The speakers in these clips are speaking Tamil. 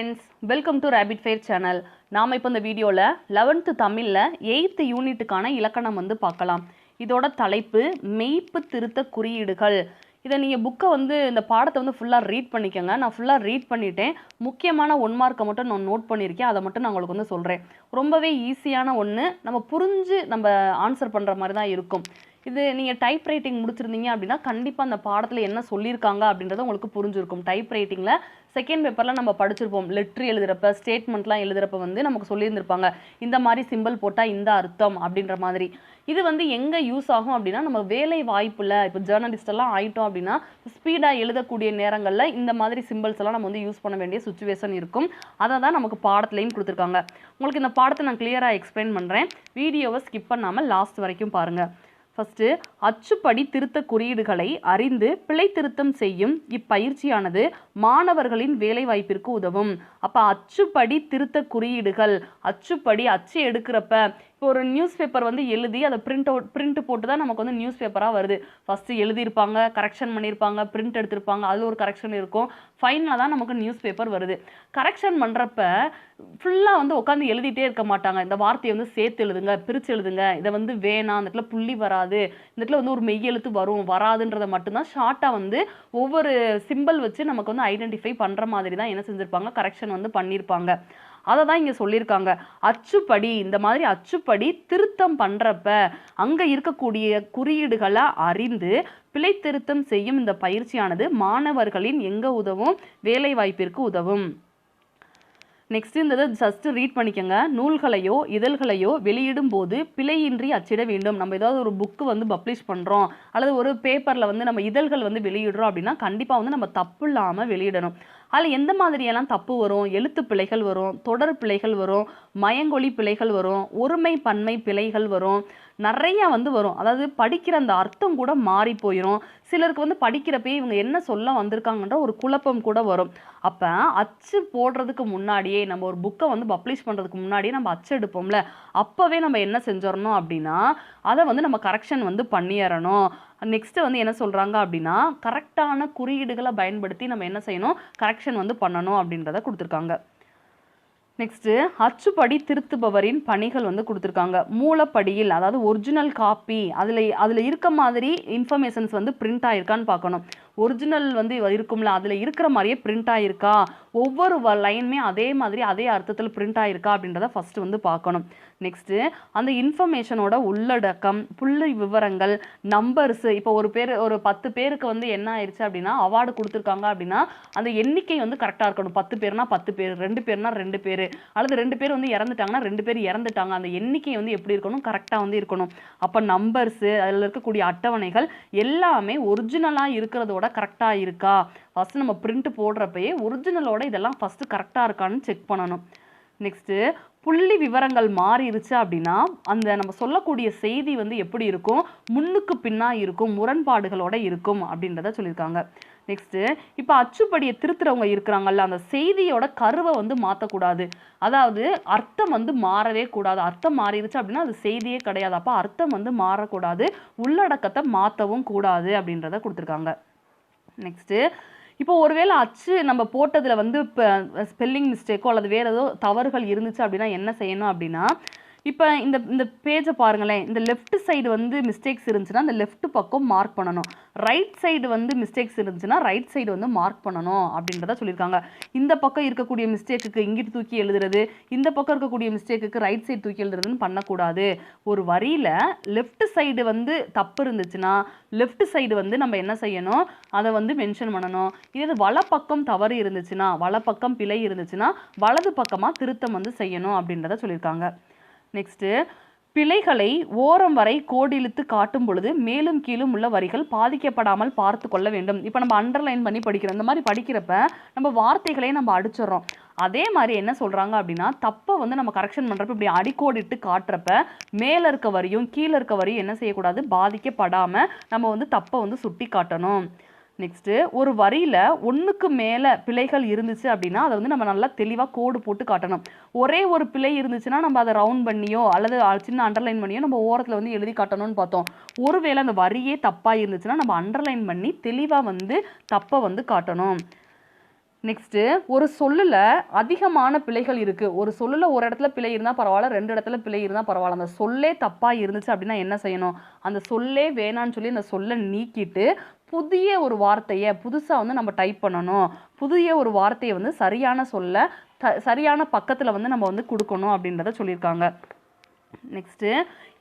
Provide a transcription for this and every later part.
Friends welcome to rapid fire channel நாம் இப்போ இந்த வீடியோவில் லெவன்த்து தமிழில் எயித்து யூனிட்டுக்கான இலக்கணம் வந்து பார்க்கலாம். இதோட தலைப்பு மெய்ப்பு திருத்த குறியீடுகள். இதை நீங்கள் புக்கை வந்து இந்த பாடத்தை வந்து ஃபுல்லாக ரீட் பண்ணிக்கோங்க. நான் ஃபுல்லாக ரீட் பண்ணிட்டேன். முக்கியமான ஒன் மார்க்கை மட்டும் நான் நோட் பண்ணியிருக்கேன் அதை மட்டும் நான் உங்களுக்கு வந்து சொல்கிறேன் ரொம்பவே ஈஸியான ஒன்று நம்ம புரிஞ்சு நம்ம ஆன்சர் பண்ணுற மாதிரி தான் இருக்கும். இது நீங்கள் டைப் ரைட்டிங் முடிச்சிருந்தீங்க அப்படின்னா கண்டிப்பாக அந்த பாடத்தில் என்ன சொல்லியிருக்காங்க அப்படின்றது உங்களுக்கு புரிஞ்சிருக்கும். டைப் ரைட்டிங்கில் செகண்ட் பேப்பரில் நம்ம படிச்சிருப்போம். லெட்ரு எழுதுகிறப்ப ஸ்டேட்மெண்ட்லாம் எழுதுகிறப்ப வந்து நமக்கு சொல்லியிருந்திருப்பாங்க. இந்த மாதிரி சிம்பிள் போட்டால் இந்த அர்த்தம் அப்படின்ற மாதிரி. இது வந்து எங்கே யூஸ் ஆகும் அப்படின்னா நம்ம வேலை வாய்ப்பில் இப்போ ஜேர்னலிஸ்டெல்லாம் ஆகிட்டோம் அப்படின்னா ஸ்பீடாக எழுதக்கூடிய நேரங்களில் இந்த மாதிரி சிம்பிள்ஸ் எல்லாம் நம்ம வந்து யூஸ் பண்ண வேண்டிய சுச்சுவேஷன் இருக்கும். அதை தான் நமக்கு பாடத்துலையும் கொடுத்துருக்காங்க. உங்களுக்கு இந்த பாடத்தை நான் கிளியராக எக்ஸ்பிளைன் பண்ணுறேன் வீடியோவை ஸ்கிப் பண்ணாமல் லாஸ்ட் வரைக்கும் பாருங்கள் ஃபஸ்ட்டு அச்சுப்படி திருத்த குறியீடுகளை அறிந்து பிழை திருத்தம் செய்யும் இப்பயிற்சியானது மாணவர்களின் வேலைவாய்ப்பிற்கு உதவும். அப்போ அச்சுப்படி திருத்த குறியீடுகள் அச்சுப்படி அச்சு எடுக்கிறப்ப இப்போ ஒரு நியூஸ் பேப்பர் வந்து எழுதி அதை பிரிண்ட் அவுட் பிரிண்ட் போட்டு தான் நமக்கு வந்து நியூஸ் பேப்பராக வருது. ஃபஸ்ட்டு எழுதியிருப்பாங்க கரெக்ஷன் பண்ணியிருப்பாங்க பிரிண்ட் எடுத்திருப்பாங்க அதில் ஒரு கரெக்ஷன் இருக்கும். ஃபைனலாக தான் நமக்கு நியூஸ் பேப்பர் வருது. கரெக்ஷன் பண்ணுறப்ப ஃபுல்லாக வந்து உட்காந்து எழுதிட்டே இருக்க மாட்டாங்க. இந்த வார்த்தையை வந்து சேர்த்து எழுதுங்க பிரித்து எழுதுங்க. இதை வந்து வேணாம் அந்த இடத்துல புள்ளி வராது. இந்த இடத்துல வந்து ஒரு மெய் எழுத்து வரும் வராதுன்றதை மட்டும்தான் ஷார்ட்டாக வந்து ஒவ்வொரு சிம்பிள் வச்சு நமக்கு வந்து ஐடென்டிஃபை பண்ணுற மாதிரி தான் என்ன செஞ்சுருப்பாங்க கரெக்ஷன் வந்து பண்ணியிருப்பாங்க. அதை தான் இங்கே சொல்லியிருக்காங்க. அச்சுப்படி இந்த மாதிரி அச்சுப்படி திருத்தம் பண்ணுறப்ப அங்கே இருக்கக்கூடிய குறியீடுகளை அறிந்து பிழை திருத்தம் செய்யும் இந்த பயிற்சியானது மாணவர்களின் எங்கே உதவும்? வேலை வாய்ப்பிற்கு உதவும். நெக்ஸ்ட் இந்த இதை ஜஸ்ட்டு ரீட் பண்ணிக்கோங்க. நூல்களையோ இதழ்களையோ வெளியிடும் போது பிழையின்றி அச்சிட வேண்டும். நம்ம ஏதாவது ஒரு புக்கு வந்து பப்ளிஷ் பண்ணுறோம் அல்லது ஒரு பேப்பரில் வந்து நம்ம இதழ்கள் வந்து வெளியிடுறோம் அப்படின்னா கண்டிப்பாக வந்து நம்ம தப்பு இல்லாமல் வெளியிடணும். அதில் எந்த மாதிரியெல்லாம் தப்பு வரும்? எழுத்து பிழைகள் வரும் தொடர் பிழைகள் வரும் மயங்கொழி பிழைகள் வரும் ஒருமை பன்மை பிழைகள் வரும் நிறையா வந்து வரும். அதாவது படிக்கிற அந்த அர்த்தம் கூட மாறி போயிடும் சிலருக்கு வந்து படிக்கிறப்பே இவங்க என்ன சொல்ல வந்திருக்காங்கன்ற ஒரு குழப்பம் கூட வரும். அப்போ அச்சு போடுறதுக்கு முன்னாடியே நம்ம ஒரு புக்கை வந்து பப்ளிஷ் பண்ணுறதுக்கு முன்னாடியே நம்ம அச்சு எடுப்போம்ல. அப்போவே நம்ம என்ன செஞ்சிடணும் அப்படின்னா அதை வந்து நம்ம கரெக்ஷன் வந்து பண்ணிடணும் நெக்ஸ்ட்டு வந்து என்ன சொல்கிறாங்க அப்படின்னா கரெக்டான குறியீடுகளை பயன்படுத்தி நம்ம என்ன செய்யணும்? கரெக்ஷன் வந்து பண்ணணும் அப்படின்றத கொடுத்துருக்காங்க. நெக்ஸ்ட்டு அச்சுப்படி திருத்துபவரின் பணிகள் வந்து கொடுத்துருக்காங்க. மூலப்படியில் அதாவது ஒரிஜினல் காப்பி அதில் அதில் இருக்க மாதிரி இன்ஃபர்மேஷன்ஸ் வந்து பிரிண்ட் ஆகிருக்கான்னு பார்க்கணும். ஒரிஜினல் வந்து இருக்கும்ல அதில் இருக்கிற மாதிரியே பிரிண்ட் ஆகிருக்கா ஒவ்வொரு லைனுமே அதே மாதிரி அதே அர்த்தத்தில் பிரிண்ட் ஆகிருக்கா அப்படின்றத ஃபஸ்ட்டு வந்து பார்க்கணும். நெக்ஸ்ட்டு அந்த இன்ஃபர்மேஷனோட உள்ளடக்கம் புள்ளி விவரங்கள் நம்பர்ஸு இப்போ ஒரு பேர் ஒரு பத்து பேருக்கு வந்து என்ன ஆயிடுச்சு அப்படின்னா அவார்டு கொடுத்துருக்காங்க அப்படின்னா அந்த எண்ணிக்கை வந்து கரெக்டாக இருக்கணும். பத்து பேர்னா பத்து பேர் ரெண்டு பேர்னா ரெண்டு பேர் அல்லது ரெண்டு பேர் வந்து இறந்துட்டாங்கன்னா ரெண்டு பேர் இறந்துட்டாங்க. அந்த எண்ணிக்கை வந்து எப்படி இருக்கணும்? கரெக்டாக வந்து இருக்கணும். அப்போ நம்பர்ஸு அதில் இருக்கக்கூடிய அட்டவணைகள் எல்லாமே ஒரிஜினலாக இருக்கிறதோட கரெக்டாக இருக்கா? ஃபஸ்ட்டு நம்ம பிரிண்ட் போடுறப்பயே ஒரிஜினலோட இதெல்லாம் ஃபஸ்ட்டு கரெக்டாக இருக்கான்னு செக் பண்ணணும். நெக்ஸ்ட்டு புள்ளி விவரங்கள் மாறிடுச்சு அப்படின்னா அந்த நம்ம சொல்லக்கூடிய செய்தி வந்து எப்படி இருக்கும்? முன்னுக்கு பின்னாக இருக்கும் முரண்பாடுகளோட இருக்கும் அப்படின்றத சொல்லியிருக்காங்க. நெக்ஸ்ட்டு இப்போ அச்சுப்படியை திருத்துறவங்க இருக்கிறாங்கல்ல அந்த செய்தியோட கருவை வந்து மாற்றக்கூடாது அதாவது அர்த்தம் வந்து மாறவே கூடாது. அர்த்தம் மாறிடுச்சு அப்படின்னா அது செய்தியே கிடையாது. அப்போ அர்த்தம் வந்து மாறக்கூடாது. உள்ளடக்கத்தை மாற்றவும் கூடாது அப்படின்றத கொடுத்துருக்காங்க. நெக்ஸ்ட்டு இப்போ ஒருவேளை அச்சு நம்ம போட்டதில் வந்து இப்போ ஸ்பெல்லிங் மிஸ்டேக்கோ அல்லது வேறு ஏதோ தவறுகள் இருந்துச்சு அப்படின்னா என்ன செய்யணும் அப்படின்னா இப்போ இந்த இந்த பேஜை பாருங்களேன். இந்த லெஃப்ட் சைடு வந்து மிஸ்டேக்ஸ் இருந்துச்சுன்னா அந்த லெஃப்ட் பக்கம் மார்க் பண்ணணும். ரைட் சைடு வந்து மிஸ்டேக்ஸ் இருந்துச்சுன்னா ரைட் சைடு வந்து மார்க் பண்ணணும் அப்படின்றத சொல்லியிருக்காங்க. இந்த பக்கம் இருக்கக்கூடிய மிஸ்டேக்குக்கு இங்கிட்டு தூக்கி எழுதுறது இந்த பக்கம் இருக்கக்கூடிய மிஸ்டேக்குக்கு ரைட் சைடு தூக்கி எழுதுறதுன்னு பண்ணக்கூடாது. ஒரு வரியில் லெஃப்ட் சைடு வந்து தப்பு இருந்துச்சுன்னா லெஃப்ட் சைடு வந்து நம்ம என்ன செய்யணும்? அதை வந்து மென்ஷன் பண்ணணும். இதே வலப்பக்கம் தவறு இருந்துச்சுன்னா வலப்பக்கம் பிழை இருந்துச்சுன்னா வலது பக்கமாக திருத்தம் வந்து செய்யணும் அப்படின்றத சொல்லியிருக்காங்க. நெக்ஸ்ட்டு பிழைகளை ஓரம் வரை கோடிழுத்து காட்டும் பொழுது மேலும் கீழும் உள்ள வரிகள் பாதிக்கப்படாமல் பார்த்து கொள்ள வேண்டும். இப்போ நம்ம அண்டர்லைன் பண்ணி படிக்கிறோம். இந்த மாதிரி படிக்கிறப்ப நம்ம வார்த்தைகளே நம்ம அடிச்சிடுறோம். அதே மாதிரி என்ன சொல்கிறாங்க அப்படின்னா தப்பை வந்து நம்ம கரெக்ஷன் பண்ணுறப்ப இப்படி அடிக்கோடிட்டு காட்டுறப்ப மேலே இருக்க வரியும் கீழே இருக்க வரியும் என்ன செய்யக்கூடாது? பாதிக்கப்படாமல் நம்ம வந்து தப்பை வந்து சுட்டி காட்டணும் நெக்ஸ்ட்டு ஒரு வரியில் ஒன்றுக்கு மேலே பிழைகள் இருந்துச்சு அப்படின்னா அதை வந்து நம்ம நல்லா தெளிவாக கோடு போட்டு காட்டணும். ஒரே ஒரு பிழை இருந்துச்சுன்னா நம்ம அதை ரவுண்ட் பண்ணியோ அல்லது சின்ன அண்டர்லைன் பண்ணியோ நம்ம ஓரத்தில் வந்து எழுதி காட்டணும்னு பார்த்தோம். ஒருவேளை அந்த வரியே தப்பாக இருந்துச்சுன்னா நம்ம அண்டர்லைன் பண்ணி தெளிவாக வந்து தப்பை வந்து காட்டணும். நெக்ஸ்ட்டு ஒரு சொல்லில் அதிகமான பிழைகள் இருக்குது ஒரு சொல்லில் ஒரு இடத்துல பிழை இருந்தால் பரவாயில்ல ரெண்டு இடத்துல பிழை இருந்தால் பரவாயில்ல. அந்த சொல்லே தப்பாக இருந்துச்சு அப்படின்னா என்ன செய்யணும்? அந்த சொல்லே வேணான்னு சொல்லி அந்த சொல்லை நீக்கிட்டு புதிய ஒரு வார்த்தையை புதுசாக வந்து நம்ம டைப் பண்ணணும். புதிய ஒரு வார்த்தையை வந்து சரியான சொல்ல த சரியான பக்கத்தில் வந்து நம்ம வந்து கொடுக்கணும் அப்படின்றத சொல்லியிருக்காங்க. நெக்ஸ்ட்டு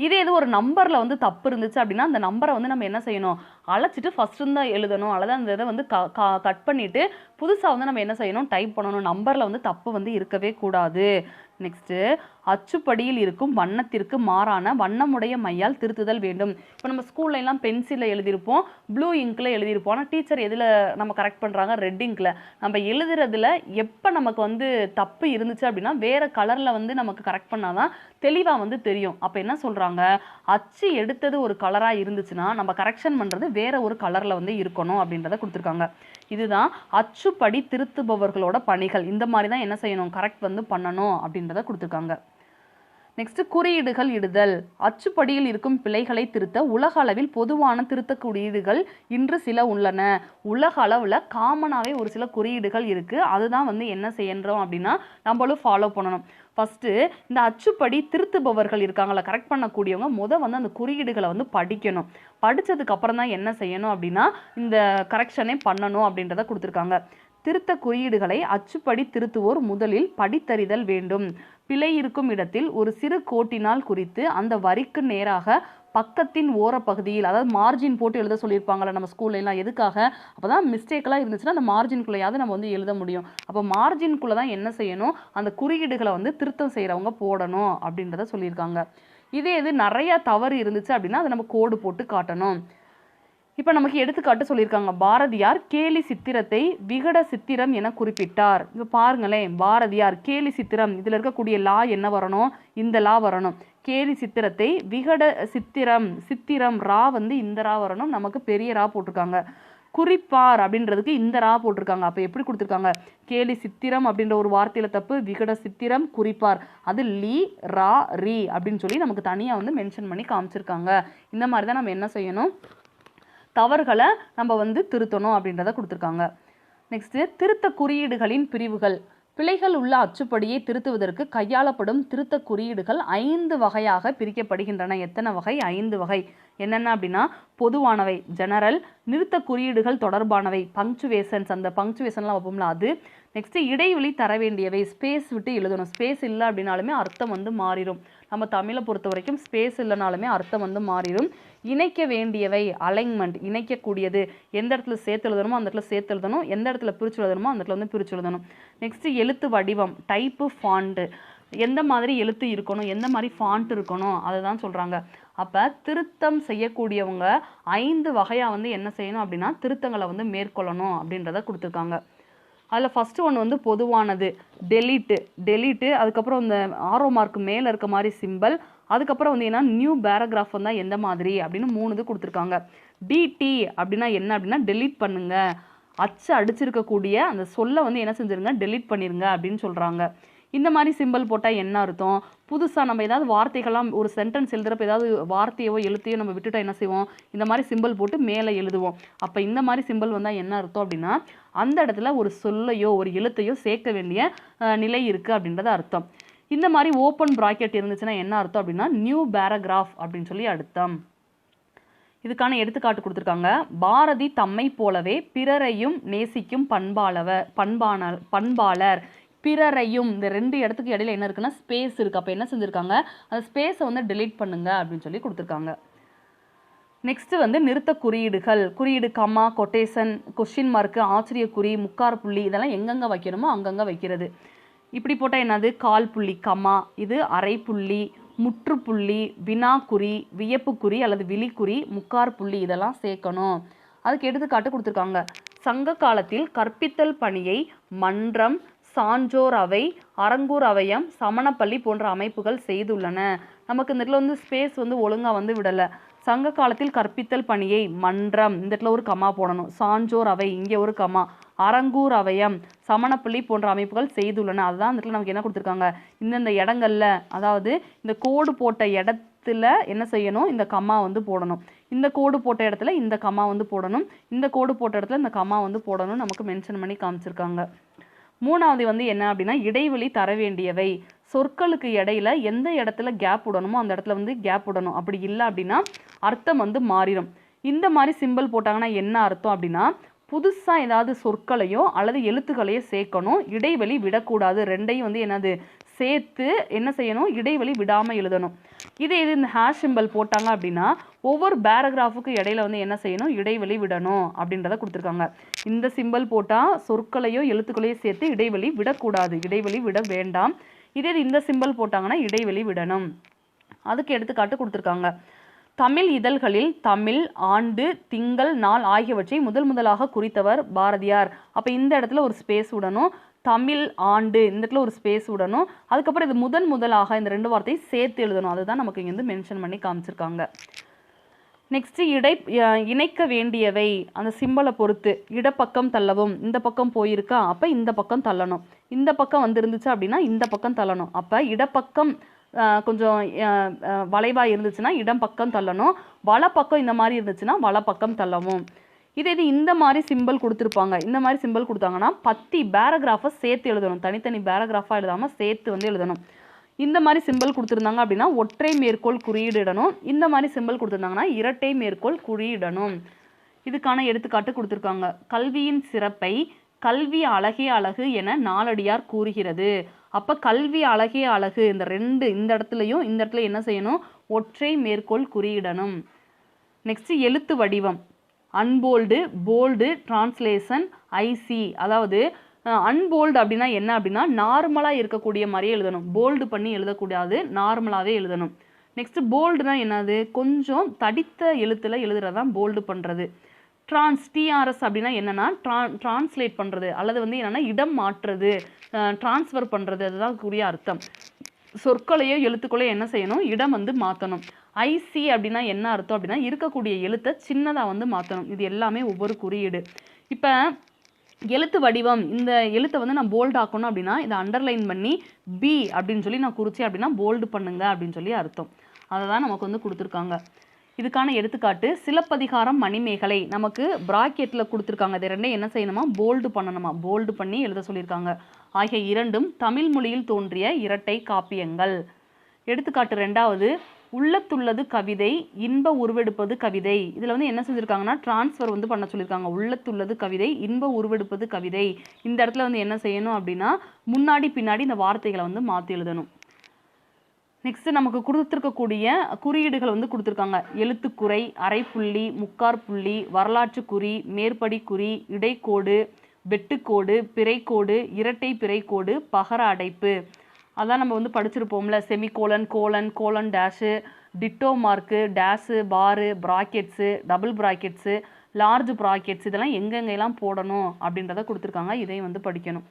இதே இது ஒரு நம்பரில் வந்து தப்பு இருந்துச்சு அப்படின்னா அந்த நம்பரை வந்து நம்ம என்ன செய்யணும்? அழைச்சிட்டு ஃபஸ்ட்டு தான் எழுதணும். அல்லது அந்த இதை வந்து க கட் பண்ணிவிட்டு புதுசாக வந்து நம்ம என்ன செய்யணும்? டைப் பண்ணணும். நம்பரில் வந்து தப்பு வந்து இருக்கவே கூடாது. நெக்ஸ்ட்டு அச்சுப்படியில் இருக்கும் வண்ணத்திற்கு மாறான வண்ணமுடைய மையால் திருத்துதல் வேண்டும். இப்போ நம்ம ஸ்கூல்ல எல்லாம் பென்சிலில் எழுதியிருப்போம். ப்ளூ இங்கில் எழுதியிருப்போம். ஆனால் டீச்சர் எதில் நம்ம கரெக்ட் பண்ணுறாங்க ரெட் இங்கில் நம்ம எழுதுறதுல எப்போ நமக்கு வந்து தப்பு இருந்துச்சு அப்படின்னா வேறு கலரில் வந்து நமக்கு கரெக்ட் பண்ணால் தான் தெளிவாக வந்து தெரியும். அப்போ என்ன சொல்கிறாங்க அச்சு எடுத்தது ஒரு கலராக இருந்துச்சுன்னா நம்ம கரெக்ஷன் பண்ணுறது வேற ஒரு கலரில் வந்து இருக்கணும் அப்படின்றத கொடுத்துருக்காங்க. இதுதான் அச்சுப்படி திருத்துபவர்களோட பணிகள். இந்த மாதிரி தான் என்ன செய்யணும்? கரெக்ட் வந்து பண்ணணும் அப்படின்றத கொடுத்துருக்காங்க. நெக்ஸ்ட் குறியீடுகள் இடுதல். அச்சுப்படியில் இருக்கும் பிழைகளை திருத்த உலக அளவில் பொதுவான திருத்த குறியீடுகள் இன்று சில உள்ளன. உலக அளவில் காமனாகவே ஒரு சில குறியீடுகள் இருக்குது அதுதான் வந்து என்ன செய்யறோம் அப்படின்னா நம்மளும் ஃபாலோ பண்ணணும். ஃபஸ்ட்டு இந்த அச்சுப்படி திருத்துபவர்கள் இருக்காங்களா கரெக்ட் பண்ணக்கூடியவங்க முத வந்து அந்த குறியீடுகளை வந்து படிக்கணும். படித்ததுக்கு அப்புறம் தான் என்ன செய்யணும் அப்படின்னா இந்த கரெக்ஷனே பண்ணணும் அப்படின்றத கொடுத்துருக்காங்க. திருத்த குறியீடுகளை அச்சுப்படி திருத்துவோர் முதலில் படித்தறிதல் வேண்டும். பிழை இருக்கும் இடத்தில் ஒரு சிறு கோட்டினால் குறித்து அந்த வரிக்கு நேராக பக்கத்தின் ஓரப்பகுதியில் அதாவது மார்ஜின் போட்டு எழுத சொல்லியிருப்பாங்களே நம்ம ஸ்கூல்ல எல்லாம் எதுக்காக? அப்போ தான் மிஸ்டேக்கெல்லாம் இருந்துச்சுன்னா அந்த மார்ஜின்குள்ளேயாவது நம்ம வந்து எழுத முடியும். அப்போ மார்ஜின்குள்ளே தான் என்ன செய்யணும்? அந்த குறியீடுகளை வந்து திருத்தம் செய்கிறவங்க போடணும் அப்படின்றத சொல்லியிருக்காங்க. இதே இது நிறையா தவறு இருந்துச்சு அப்படின்னா அதை நம்ம கோடு போட்டு காட்டணும். இப்போ நமக்கு எடுத்துக்காட்டு சொல்லியிருக்காங்க. பாரதியார் கேலி சித்திரத்தை விகட சித்திரம் என குறிப்பிட்டார். இப்போ பாருங்களேன் பாரதியார் கேலி சித்திரம். இதில் இருக்கக்கூடிய லா என்ன வரணும்? இந்த லா வரணும். கேலி சித்திரத்தை விகட சித்திரம் சித்திரம் ரா வந்து இந்த ரா வரணும். நமக்கு பெரிய ரா போட்டிருக்காங்க. குறிப்பார் அப்படின்றதுக்கு இந்த ரா போட்டிருக்காங்க. அப்போ எப்படி கொடுத்துருக்காங்க? கேலி சித்திரம் அப்படின்ற ஒரு வார்த்தையில் தப்பு விகட சித்திரம் குறிப்பார். அது லீ ரா ரீ அப்படின்னு சொல்லி நமக்கு தனியாக வந்து மென்ஷன் பண்ணி காமிச்சிருக்காங்க. இந்த மாதிரி தான் நம்ம என்ன செய்யணும்? தவறுகளை நம்ம வந்து திருத்தணும் அப்படின்றத கொடுத்துருக்காங்க. நெக்ஸ்ட்டு திருத்த குறியீடுகளின் பிரிவுகள். பிழைகள் உள்ள அச்சுப்படியை திருத்துவதற்கு கையாளப்படும் திருத்த குறியீடுகள் ஐந்து வகையாக பிரிக்கப்படுகின்றன. எத்தனை வகை? ஐந்து வகை. என்னென்ன அப்படின்னா பொதுவானவை ஜெனரல் நிறுத்த குறியீடுகள் தொடர்பானவை பங்க்சுவேஷன்ஸ் அந்த பங்க்சுவேஷன்லாம் வைப்போம்ல அது. நெக்ஸ்ட்டு இடைவெளி தர வேண்டியவை ஸ்பேஸ் விட்டு எழுதணும். ஸ்பேஸ் இல்லை அப்படின்னாலுமே அர்த்தம் வந்து மாறிடும். நம்ம தமிழை பொறுத்த வரைக்கும் ஸ்பேஸ் இல்லைனாலுமே அர்த்தம் வந்து மாறிடும். இணைக்க வேண்டியவை அலைன்மெண்ட் இணைக்கக்கூடியது. எந்த இடத்துல சேர்த்து எழுதணுமோ அந்த இடத்துல சேர்த்து எழுதணும். எந்த இடத்துல பிரித்து எழுதணுமோ அந்த இடத்துல வந்து பிரித்து எழுதணும். நெக்ஸ்ட்டு எழுத்து வடிவம் டைப்பு ஃபாண்ட்டு எந்த மாதிரி எழுத்து இருக்கணும் எந்த மாதிரி ஃபாண்ட் இருக்கணும் அதை தான் சொல்கிறாங்க அப்போ திருத்தம் செய்யக்கூடியவங்க ஐந்து வகையாக வந்து என்ன செய்யணும் அப்படின்னா திருத்தங்களை வந்து மேற்கொள்ளணும் அப்படின்றத கொடுத்துருக்காங்க. அதில் ஃபஸ்ட்டு ஒன்று வந்து பொதுவானது. டெலிட்டு டெலிட்டு அதுக்கப்புறம் இந்த ஆரோ மார்க் மேலே இருக்க மாதிரி சிம்பிள் அதுக்கப்புறம் வந்து என்ன நியூ பேராகிராஃப் வந்தால் எந்த மாதிரி அப்படின்னு மூணு இது கொடுத்துருக்காங்க. டிடி அப்படின்னா என்ன அப்படின்னா டெலீட் பண்ணுங்கள் அச்சு அடிச்சிருக்கக்கூடிய அந்த சொல்லை வந்து என்ன செஞ்சிருங்க? டெலீட் பண்ணிடுங்க அப்படின்னு சொல்கிறாங்க இந்த மாதிரி சிம்பிள் போட்டால் என்ன அர்த்தம்? புதுசாக நம்ம ஏதாவது வார்த்தைகள்லாம் ஒரு சென்டென்ஸ் எழுதுகிறப்ப ஏதாவது வார்த்தையோ எழுத்தையோ நம்ம விட்டுட்டா என்ன செய்வோம்? இந்த மாதிரி சிம்பிள் போட்டு மேலே எழுதுவோம். அப்போ இந்த மாதிரி சிம்பிள் வந்தால் என்ன அர்த்தம் அப்படின்னா அந்த இடத்துல ஒரு சொல்லையோ ஒரு எழுத்தையோ சேர்க்க வேண்டிய நிலை இருக்குது அப்படின்றது அர்த்தம். இந்த மாதிரி ஓப்பன் ப்ராக்கெட் இருந்துச்சுன்னா என்ன அர்த்தம் அப்படின்னா நியூ பேராகிராஃப் அப்படின்னு சொல்லி அர்த்தம். இதுக்கான எடுத்துக்காட்டு கொடுத்துருக்காங்க. பாரதி தம்மை போலவே பிறரையும் நேசிக்கும் பண்பாளவர் பண்பான பண்பாளர். பிறரையும் இந்த ரெண்டு இடத்துக்கு இடையில என்ன இருக்குன்னா ஸ்பேஸ் இருக்கு. அப்போ என்ன செஞ்சுருக்காங்க? அந்த ஸ்பேஸை வந்து டெலீட் பண்ணுங்க அப்படின்னு சொல்லி கொடுத்துருக்காங்க. நெக்ஸ்ட் வந்து நிறுத்த குறியீடுகள். குறியீடு கம்மா கொட்டேஷன் கொஷின் மார்க்கு ஆச்சரிய குறி முக்கார் புள்ளி இதெல்லாம் எங்கெங்கே வைக்கணுமோ அங்கங்கே வைக்கிறது. இப்படி போட்டால் என்னது? கால் புள்ளி கம்மா இது அரை புள்ளி முற்றுப்புள்ளி வினாக்குறி வியப்புக்குறி அல்லது விழிக்குறி முக்கார் புள்ளி இதெல்லாம் சேர்க்கணும். அதுக்கு எடுத்துக்காட்டு கொடுத்துருக்காங்க. சங்க காலத்தில் கற்பித்தல் பணியை மன்றம் சான்றோர் அவை அரங்கூர் அவயம் சமணப்பள்ளி போன்ற அமைப்புகள் செய்துள்ளன. நமக்கு இந்த இடத்துல வந்து ஸ்பேஸ் வந்து ஒழுங்காக வந்து விடலை. சங்க காலத்தில் கற்பித்தல் பணியை மன்றம் இந்த இடத்துல ஒரு கமா போடணும். சான்றோர் அவை இங்கே ஒரு கமா. அரங்கூர் அவயம் சமணப்பள்ளி போன்ற அமைப்புகள் செய்துள்ளன. அதுதான் இந்த இடத்துல நமக்கு என்ன கொடுத்துருக்காங்க? இந்தந்த இடங்கள்ல அதாவது இந்த கோடு போட்ட இடத்துல என்ன செய்யணும்? இந்த கம்மா வந்து போடணும். இந்த கோடு போட்ட இடத்துல இந்த கம்மா வந்து போடணும். இந்த கோடு போட்ட இடத்துல இந்த கம்மா வந்து போடணும் நமக்கு மென்ஷன் பண்ணி காமிச்சிருக்காங்க. மூணாவது வந்து என்ன அப்படின்னா இடைவெளி தர வேண்டியவை. சொற்களுக்கு இடையில எந்த இடத்துல கேப் விடணுமோ அந்த இடத்துல வந்து கேப் விடணும். அப்படி இல்லை அப்படின்னா அர்த்தம் வந்து மாறிடும் இந்த மாதிரி சிம்பிள் போட்டாங்கன்னா என்ன அர்த்தம் அப்படின்னா புதுசாக ஏதாவது சொற்களையோ அல்லது எழுத்துக்களையோ சேர்க்கணும். இடைவெளி விடக்கூடாது. ரெண்டையும் வந்து என்னது? சேர்த்து என்ன செய்யணும்? இடைவெளி விடாமல் எழுதணும். இதே இது இந்த ஹேஷ் சிம்பிள் போட்டாங்க அப்படின்னா ஒவ்வொரு பேராகிராஃபுக்கு இடையில வந்து என்ன செய்யணும்? இடைவெளி விடணும் அப்படின்றத கொடுத்துருக்காங்க. இந்த சிம்பிள் போட்டால் சொற்களையோ எழுத்துக்களையோ சேர்த்து இடைவெளி விடக்கூடாது. இடைவெளி விட வேண்டாம். இதே இது இந்த சிம்பிள் போட்டாங்கன்னா இடைவெளி விடணும். அதுக்கு எடுத்துக்காட்டு கொடுத்துருக்காங்க. தமிழ் இதழ்களில் தமிழ் ஆண்டு திங்கள் நாள் ஆகியவற்றை முதல் முதலாக குறித்தவர் பாரதியார். அப்போ இந்த இடத்துல ஒரு ஸ்பேஸ் விடணும். தமிழ் ஆண்டு இந்த இடத்துல ஒரு ஸ்பேஸ் விடணும். அதுக்கப்புறம் இது முதன் முதலாக இந்த ரெண்டு வார்த்தையை சேர்த்து எழுதணும். அதுதான் நமக்கு இங்கே வந்து மென்ஷன் பண்ணி காமிச்சிருக்காங்க. நெக்ஸ்ட் இடை இணைக்க வேண்டியவை. அந்த சிம்பலை பொறுத்து இடப்பக்கம் தள்ளவும். இந்த பக்கம் போயிருக்கா? அப்போ இந்த பக்கம் தள்ளணும். இந்த பக்கம் வந்துருந்துச்சு அப்படின்னா இந்த பக்கம் தள்ளணும். அப்போ இடப்பக்கம் கொஞ்சம் வளைவாக இருந்துச்சுன்னா இடம் பக்கம் தள்ளணும். வலப்பக்கம் இந்த மாதிரி இருந்துச்சுன்னா வலப்பக்கம் தள்ளவும். இதே இது இந்த மாதிரி சிம்பிள் கொடுத்துருப்பாங்க. இந்த மாதிரி சிம்பிள் கொடுத்தாங்கன்னா பத்தி பேராகிராஃபை சேர்த்து எழுதணும். தனித்தனி பேராகிராஃபாக எழுதாமல் சேர்த்து வந்து எழுதணும். இந்த மாதிரி சிம்பிள் கொடுத்துருந்தாங்க அப்படின்னா ஒற்றை மேற்கோள் குறியிடணும். இந்த மாதிரி சிம்பிள் கொடுத்துருந்தாங்கன்னா இரட்டை மேற்கோள் குறியிடணும். இதுக்கான எடுத்துக்காட்டு கொடுத்துருக்காங்க. கல்வியின் சிறப்பை கல்வி அழகே அழகு என நாலடியார் கூறுகிறது. அப்போ கல்வி அழகே அழகு இந்த ரெண்டு இந்த இடத்துலையும் இந்த இடத்துல என்ன செய்யணும்? ஒற்றை மேற்கோள் குறியிடணும். நெக்ஸ்ட் எழுத்து வடிவம். அன்போல்டு போல்டு டிரான்ஸ்லேஷன் ஐசி அதாவது அன்போல்டு அப்படின்னா என்ன அப்படின்னா நார்மலாக இருக்கக்கூடிய மாதிரியே எழுதணும். போல்டு பண்ணி எழுதக்கூடாது நார்மலாகவே எழுதணும். நெக்ஸ்ட் போல்டுனா என்னது? கொஞ்சம் தடித்த எழுத்துல எழுதுறது தான் போல்டு பண்ணுறது ட்ரான்ஸ் டிஆர்எஸ் அப்படின்னா என்னென்னா ட்ரா ட்ரான்ஸ்லேட் பண்ணுறது அல்லது வந்து என்னென்னா இடம் மாற்றுறது. ட்ரான்ஸ்ஃபர் பண்ணுறது அதுதான் கூடிய அர்த்தம். சொற்களையோ எழுத்துக்களையோ என்ன செய்யணும்? இடம் வந்து மாற்றணும் ஐசி அப்படின்னா என்ன அர்த்தம் அப்படின்னா இருக்கக்கூடிய எழுத்தை சின்னதாக வந்து மாற்றணும் இது எல்லாமே ஒவ்வொரு குறியீடு. இப்போ எழுத்து வடிவம் இந்த எழுத்தை வந்து நான் போல்ட் ஆக்கணும் அப்படின்னா இதை அண்டர்லைன் பண்ணி பி அப்படின்னு சொல்லி நான் குறிச்சேன் அப்படின்னா போல்டு பண்ணுங்க அப்படின்னு சொல்லி அர்த்தம். அதை தான் நமக்கு வந்து கொடுத்துருக்காங்க. இதுக்கான எடுத்துக்காட்டு சிலப்பதிகாரம் மணிமேகலை. நமக்கு ப்ராக்கெட்டில் கொடுத்துருக்காங்க. இது ரெண்டே என்ன செய்யணுமா? போல்டு பண்ணணுமா? போல்டு பண்ணி எழுத சொல்லியிருக்காங்க. ஆகிய இரண்டும் தமிழ் மொழியில் தோன்றிய இரட்டை காப்பியங்கள். எடுத்துக்காட்டு ரெண்டாவது உள்ளத்துள்ளது கவிதை இன்ப உருவெடுப்பது கவிதை. இதில் வந்து என்ன செஞ்சுருக்காங்கன்னா ட்ரான்ஸ்ஃபர் வந்து பண்ண சொல்லியிருக்காங்க. உள்ளத்துள்ளது கவிதை இன்ப உருவெடுப்பது கவிதை. இந்த இடத்துல வந்து என்ன செய்யணும் அப்படின்னா முன்னாடி பின்னாடி இந்த வார்த்தைகளை வந்து மாற்றி எழுதணும். நெக்ஸ்ட் நமக்கு கொடுத்துருக்கக்கூடிய குறியீடுகள் வந்து கொடுத்துருக்காங்க. எழுத்துக்குறை அரைப்புள்ளி முக்கார் புள்ளி வரலாற்று குறி மேற்படி குறி இடைக்கோடு வெட்டுக்கோடு பிறைக்கோடு இரட்டை பிறைக்கோடு பகர அடைப்பு. அதான் நம்ம வந்து படிச்சிருப்போம்ல semicolon colon colon dash ditto mark dash bar brackets double brackets large brackets இதெல்லாம் எங்கெங்கெல்லாம் போடணும் அப்படின்றத கொடுத்துருக்காங்க. இதையும் வந்து படிக்கணும்.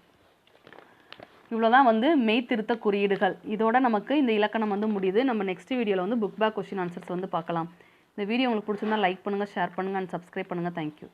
இவ்வளோதான் வந்து மெய்த்திருத்த குறியீடுகள். இதோட நமக்கு இந்த இலக்கணம் வந்து முடியுது. நம்ம நெக்ஸ்ட் வீடியோவில் வந்து புக் பேக் கொஸ்டின் ஆன்சர்ஸ் வந்து பார்க்கலாம். இந்த வீடியோ உங்களுக்கு பிடிச்சிருந்தா லைக் பண்ணுங்கள் ஷேர் பண்ணுங்கள் அண்ட் சப்ஸ்கிரைப் பண்ணுங்கள் தேங்க்யூ